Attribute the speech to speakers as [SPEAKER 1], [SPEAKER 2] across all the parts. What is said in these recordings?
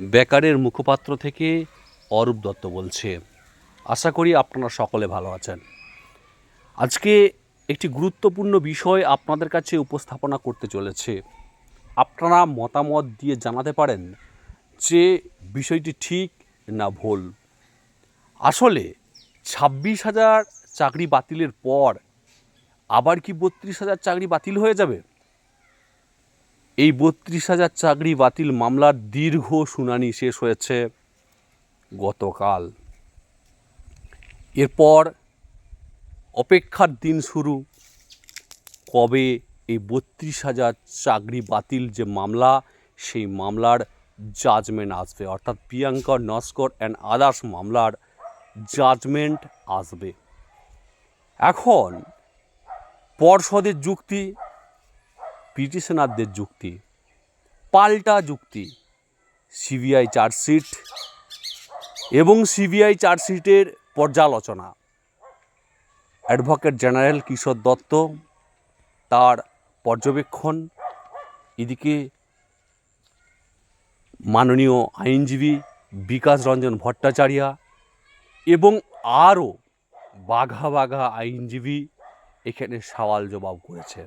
[SPEAKER 1] বেকারের মুখপাত্র থেকে অরূপ দত্ত বলছে, আশা করি আপনারা সকলে ভালো আছেন। আজকে একটি গুরুত্বপূর্ণ বিষয় আপনাদের কাছে উপস্থাপনা করতে চলেছে। আপনারা মতামত দিয়ে জানাতে পারেন যে বিষয়টি ঠিক না ভুল। আসলে ছাব্বিশ হাজার চাকরি বাতিলের পর আবার কি বত্রিশ হাজার চাকরি বাতিল হয়ে যাবে? এই বত্রিশ হাজার চাকরি বাতিল মামলার দীর্ঘ শুনানি শেষ হয়েছে গতকাল। এরপর অপেক্ষার দিন শুরু। কবে এই বত্রিশ হাজার চাকরি বাতিল যে মামলা, সেই মামলার জাজমেন্ট আসবে? অর্থাৎ প্রিয়াঙ্কা নস্কর অ্যান্ড আদার্স মামলার জাজমেন্ট আসবে। এখন পর্ষদের যুক্তি পিটিশনারদের যুক্তি, পাল্টা যুক্তি, সিবিআই চার্জশিট এবং সিবিআই চার্জশিটের পর্যালোচনা। অ্যাডভোকেট জেনারেল কিশোর দত্ত তার পর্যবেক্ষণ, এদিকে মাননীয় আইনজীবী বিকাশ রঞ্জন ভট্টাচার্য এবং আরও বাঘা বাঘা আইনজীবী এখানে সওয়াল জবাব করেছে।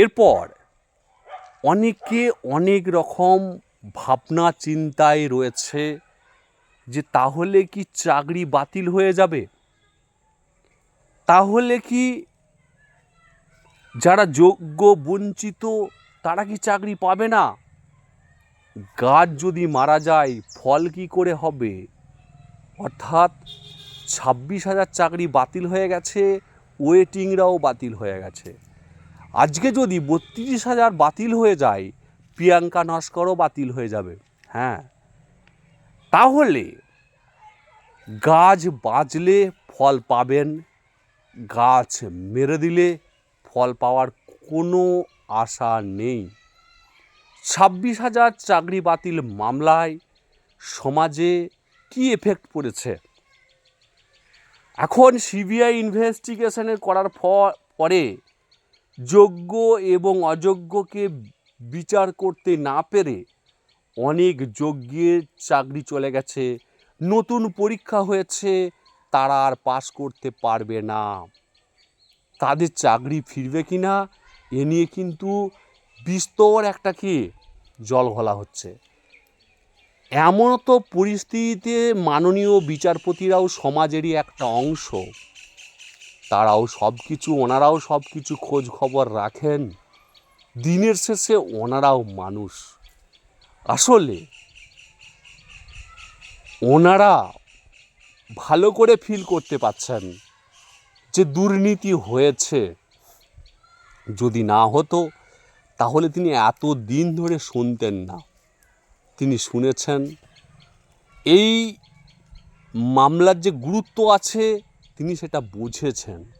[SPEAKER 1] এরপর অনেকে অনেক রকম ভাবনা চিন্তায় রয়েছে যে তাহলে কি চাকরি বাতিল হয়ে যাবে? তাহলে কি যারা যোগ্য, বঞ্চিত, তারা কি চাকরি পাবে না? গাছ যদি মারা যায়, ফল কি করে হবে? অর্থাৎ ছাব্বিশ হাজার চাকরি বাতিল হয়ে গেছে ওয়েটিংরাও বাতিল হয়ে গেছে। আজকে যদি বত্রিশ হাজার বাতিল হয়ে যায়, প্রিয়াঙ্কা নস্করও বাতিল হয়ে যাবে। হ্যাঁ। তাহলে গাছ বাজলে ফল পাবেন, গাছ মেরে দিলে ফল পাওয়ার কোনো আশা নেই। ছাব্বিশ হাজার চাকরি বাতিল মামলায় সমাজে কি এফেক্ট পড়েছে? এখন সিবিআই ইনভেস্টিগেশনের করার পরে যোগ্য এবং অযোগ্যকে বিচার করতে না পেরে অনেক যোগ্যের চাকরি চলে গেছে। নতুন পরীক্ষা হয়েছে, তারা আর পাস করতে পারবে না। তাদের চাকরি ফিরবে কি না এ নিয়ে কিন্তু বিস্তর একটা কি জল ঘোলা হচ্ছে। এমন তো পরিস্থিতিতে মাননীয় বিচারপতিরাও সমাজেরই একটা অংশ। তারাও সব কিছু ওনারাও সব কিছু খোঁজ খবর রাখেন। দিনের শেষে ওনারাও মানুষ। আসলে ওনারা ভালো করে ফিল করতে পারছেন যে দুর্নীতি হয়েছে। যদি না হতো, তাহলে তিনি এত দিন ধরে শুনতেন না। তিনি শুনেছেন, এই মামলার যে গুরুত্ব আছে তিনি সেটা বুঝেছেন।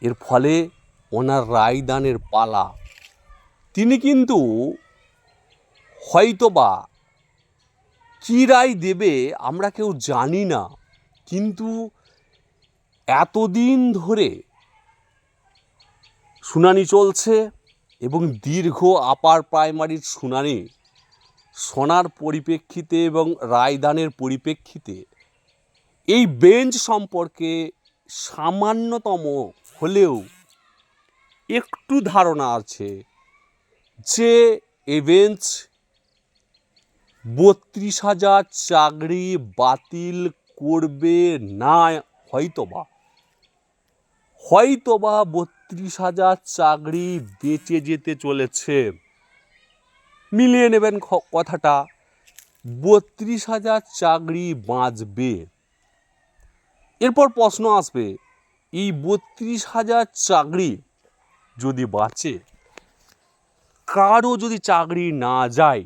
[SPEAKER 1] এর ফলে ওনার রায়দানের পালা। তিনি কিন্তু হয়তোবা কী রায় দেবে আমরা কেউ জানি না। কিন্তু এতদিন ধরে শুনানি চলছে এবং দীর্ঘ আপার প্রাইমারির শুনানি শোনার পরিপ্রেক্ষিতে এবং রায়দানের পরিপ্রেক্ষিতে এই বেঞ্চ সম্পর্কে সামান্যতম হলেও একটু ধারণা আছে যে এই বেঞ্চ বত্রিশ হাজার চাকরি বাতিল করবে না, হয়তোবা। হয়তোবা বত্রিশ হাজার চাকরি বেঁচে যেতে চলেছে। মিলিয়ে নেবেন কথাটা। বত্রিশ হাজার চাকরি বাঁচবে। এরপর প্রশ্ন আসবে, এই বত্রিশ হাজার চাকরি যদি বাঁচে, কারও যদি চাকরি না যায়,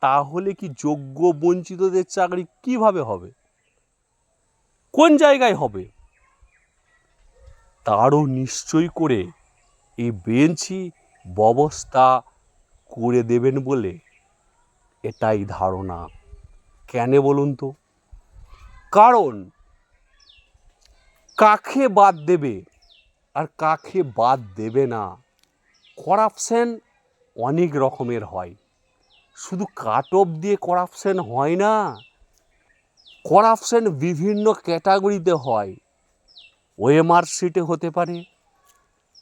[SPEAKER 1] তাহলে কি যোগ্য বঞ্চিতদের চাকরি কীভাবে হবে? কোন জায়গায় হবে? তারও নিশ্চয় করে এই বেঞ্চই ব্যবস্থা করে দেবেন বলে এটাই ধারণা। কেন বলুন তো? কারণ কাকে বাদ দেবে? আর কাকে বাদ দেবে না? করাপশন অনেক রকমের হয়। শুধু কাট অফ দিয়ে করাপশন হয় না করাপশন বিভিন্ন ক্যাটাগরিতে হয়। ওএমআর সিটে হতে পারে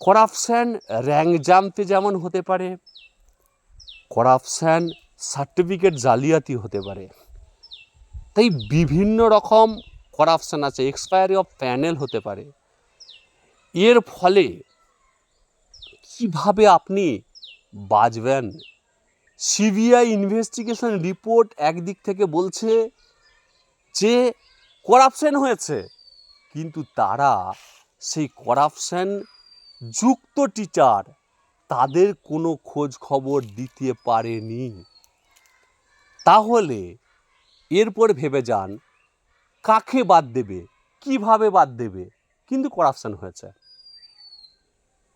[SPEAKER 1] করাপশন র্যাঙ্ক জাম্পে যেমন হতে পারে করাপশন সার্টিফিকেট জালিয়াতি হতে পারে। তাই বিভিন্ন রকম করাপশন আছে এক্সপায়ারি অফ প্যানেল হতে পারে। এর ফলে কীভাবে আপনি বাঁচবেন? সিবিআই ইনভেস্টিগেশন রিপোর্ট একদিক থেকে বলছে যে করাপশন হয়েছে, কিন্তু তারা সেই করাপশন যুক্ত টিচার তাদের কোনো খোঁজ খবর দিতে পারেনি। তাহলে এরপর ভেবে যান কাকে বাদ দেবে? কীভাবে বাদ দেবে? কিন্তু করাপশান হয়েছে।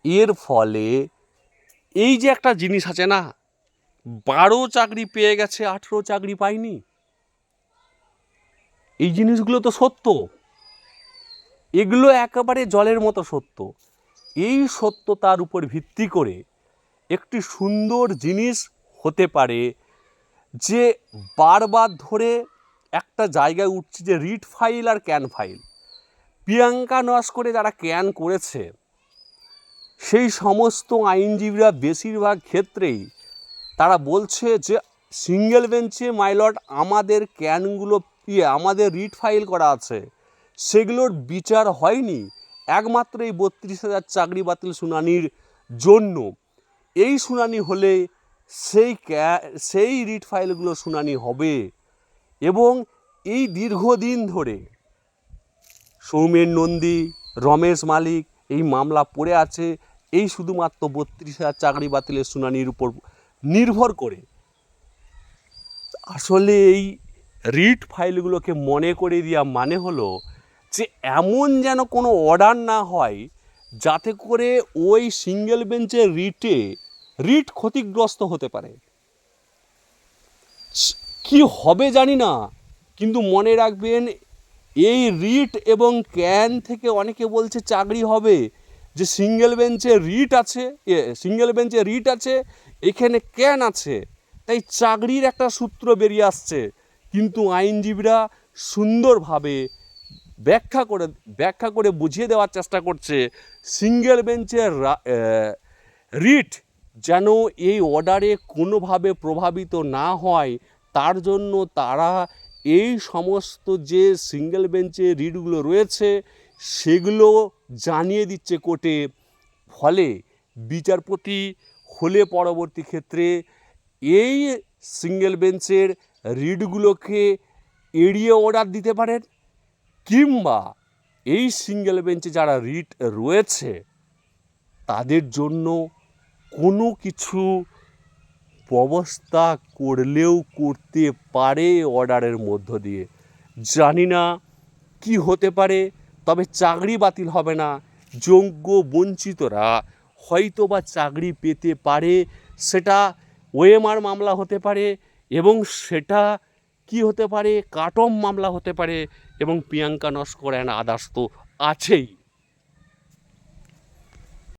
[SPEAKER 1] এর ফলে এই যে একটা জিনিস আছে না, বারো চাকরি পেয়ে গেছে, আঠেরো চাকরি পায়নি। এই জিনিসগুলো তো সত্য। এগুলো একেবারে জলের মতো সত্য। এই সত্যতার উপর ভিত্তি করে একটি সুন্দর জিনিস হতে পারে যে বারবার ধরে একটা জায়গায় উঠছে যে রিড ফাইল আর ক্যান ফাইল প্রিয়াঙ্কা নস্করে যারা ক্যান করেছে, সেই সমস্ত আইনজীবীরা বেশিরভাগ ক্ষেত্রেই তারা বলছে যে সিঙ্গেল বেঞ্চে মাইলট আমাদের ক্যানগুলো ইয়ে আমাদের রিট ফাইল করা আছে। সেগুলোর বিচার হয়নি। একমাত্র এই বত্রিশ হাজার চাকরি বাতিল শুনানির জন্য। এই শুনানি হলে সেই সেই রিট ফাইলগুলো শুনানি হবে। এবং এই দীর্ঘদিন ধরে সৌমেন নন্দী, রমেশ মালিক এই মামলা পড়ে আছে, এই শুধুমাত্র বত্রিশ হাজার চাকরি বাতিলের শুনানির উপর নির্ভর করে। আসলে এই রিট ফাইলগুলোকে মনে করে দেওয়া মানে হলো যে এমন যেন কোনো অর্ডার না হয়, যাতে করে ওই সিঙ্গেল বেঞ্চের রিটে রিট ক্ষতিগ্রস্ত হতে পারে। কি হবে জানি না, কিন্তু মনে রাখবেন এই রিট এবং ক্যান থেকে অনেকে বলছে চাকরি হবে, যে সিঙ্গেল বেঞ্চে রিট আছে সিঙ্গেল বেঞ্চে রিট আছে, এখানে ক্যান আছে, তাই চাকরির একটা সূত্র বেরিয়ে আসছে, কিন্তু আইনজীবীরা সুন্দরভাবে ব্যাখ্যা করে ব্যাখ্যা করে বুঝিয়ে দেওয়ার চেষ্টা করছে, সিঙ্গেল বেঞ্চের রিট যেন এই অর্ডারে কোনোভাবে প্রভাবিত না হয় তার জন্য তারা এই সমস্ত যে সিঙ্গেল বেঞ্চে রিটগুলো রয়েছে, সেগুলো জানিয়ে দিচ্ছে কোর্টে। ফলে বিচারপতি হলে পরবর্তী ক্ষেত্রে এই সিঙ্গেল বেঞ্চের রিডগুলোকে এড়িয়ে অর্ডার দিতে পারেন, কিংবা এই সিঙ্গেল বেঞ্চে যারা রিট রয়েছে, তাদের জন্য কোনো কিছু ব্যবস্থা করলেও করতে পারে অর্ডারের মধ্য দিয়ে। জানি না কি হতে পারে, তবে চাকরি বাতিল হবে না। যোগ্য বঞ্চিতরা হয়তো বা চাকরি পেতে পারে, সেটা ওএমআর মামলা হতে পারে এবং সেটা কি হতে পারে, কাটম মামলা হতে পারে এবং প্রিয়াঙ্কা নস্কর অ্যান্ড আদার্স তো আছেই।